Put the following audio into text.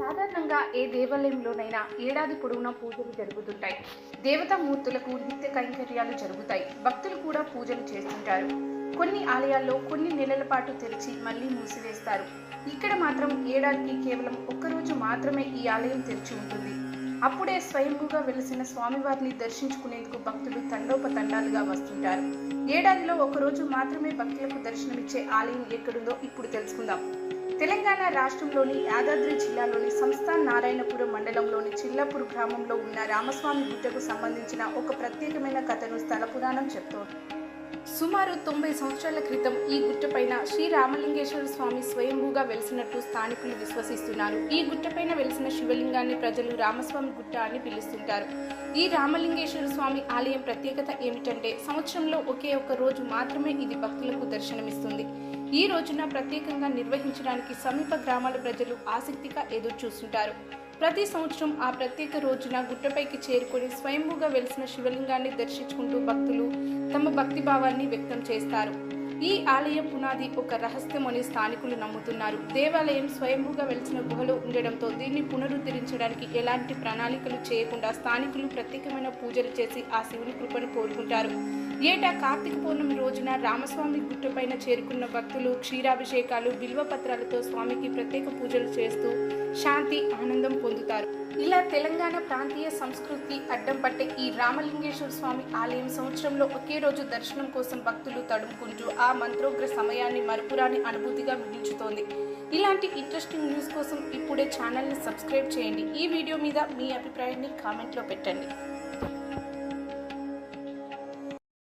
సాధారణంగా ఏ దేవాలయంలోనైనా ఏడాది పొడవునా పూజలు జరుగుతుంటాయి. దేవతామూర్తులకు నిత్య కైంకర్యాలు జరుగుతాయి. భక్తులు కూడా పూజలు చేస్తుంటారు. కొన్ని ఆలయాల్లో కొన్ని నెలల పాటు తెరిచి మళ్ళీ మూసివేస్తారు. ఇక్కడ మాత్రం ఏడాదికి కేవలం ఒక్కరోజు మాత్రమే ఈ ఆలయం తెరిచి ఉంటుంది. అప్పుడే స్వయంభూగా వెలిసిన స్వామివారిని దర్శించుకునేందుకు భక్తులు తండోపతండాలుగా వస్తుంటారు. ఏడాదిలో ఒకరోజు మాత్రమే భక్తులకు దర్శనమిచ్చే ఆలయం ఎక్కడుందో ఇప్పుడు తెలుసుకుందాం. తెలంగాణ రాష్ట్రంలోని యాదాద్రి జిల్లాలోని సంస్థాన్ నారాయణపురం మండలంలోని చిల్లపూర్ గ్రామంలో ఉన్న రామస్వామి గుట్టకు సంబంధించిన ఒక ప్రత్యేకమైన కథను స్థల పురాణం చెప్తోంది. సుమారు తొంభై సంవత్సరాల క్రితం ఈ గుట్టపైన శ్రీ రామలింగేశ్వర స్వామి స్వయంభూగా వెలిసినట్టు స్థానికులు విశ్వసిస్తున్నారు. ఈ గుట్టపైన వెలిసిన శివలింగాన్ని ప్రజలు రామస్వామి గుట్ట అని పిలుస్తుంటారు. ఈ రామలింగేశ్వర స్వామి ఆలయం ప్రత్యేకత ఏమిటంటే సంవత్సరంలో ఒకే ఒక్క రోజు మాత్రమే ఇది భక్తులకు దర్శనమిస్తుంది. ఈ రోజున ప్రత్యేకంగా నిర్వహించడానికి సమీప గ్రామాల ప్రజలు ఆసక్తిగా ఎదురు చూస్తుంటారు ప్రతి సంవత్సరం ఆ ప్రత్యేక రోజున గుట్టపైకి చేరుకొని స్వయంభూగా వెలిసిన శివలింగాన్ని దర్శించుకుంటూ భక్తులు తమ భక్తి భావాన్ని వ్యక్తం చేస్తారు. ఈ ఆలయం పునాది ఒక రహస్యమని స్థానికులు నమ్ముతున్నారు. దేవాలయం స్వయంభూగా వెలిసిన గుహలో ఉండడంతో దీన్ని పునరుద్ధరించడానికి ఎలాంటి ప్రణాళికలు చేయకుండా స్థానికులు ప్రత్యేకమైన పూజలు చేసి ఆ శివుని కృపను కోరుకుంటారు. ఏటా కార్తీక పౌర్ణమి రోజున రామస్వామి గుట్టపైన చేరుకున్న భక్తులు క్షీరాభిషేకాలు బిల్వ పత్రాలతో స్వామికి ప్రత్యేక పూజలు చేస్తూ శాంతి ఆనందం పొందుతారు. ఇలా తెలంగాణ ప్రాంతీయ సంస్కృతి అడ్డం పట్టే ఈ రామలింగేశ్వర స్వామి ఆలయం సంవత్సరంలో ఒకే రోజు దర్శనం కోసం భక్తులు తడుముకుంటూ ఆ మంత్రోగ్ర సమయాన్ని మరపురాని అనుభూతిగా మిగిల్చుతోంది. ఇలాంటి ఇంట్రెస్టింగ్ న్యూస్ కోసం ఇప్పుడే ఛానల్ని సబ్స్క్రైబ్ చేయండి. ఈ వీడియో మీద మీ అభిప్రాయాన్ని కామెంట్లో పెట్టండి.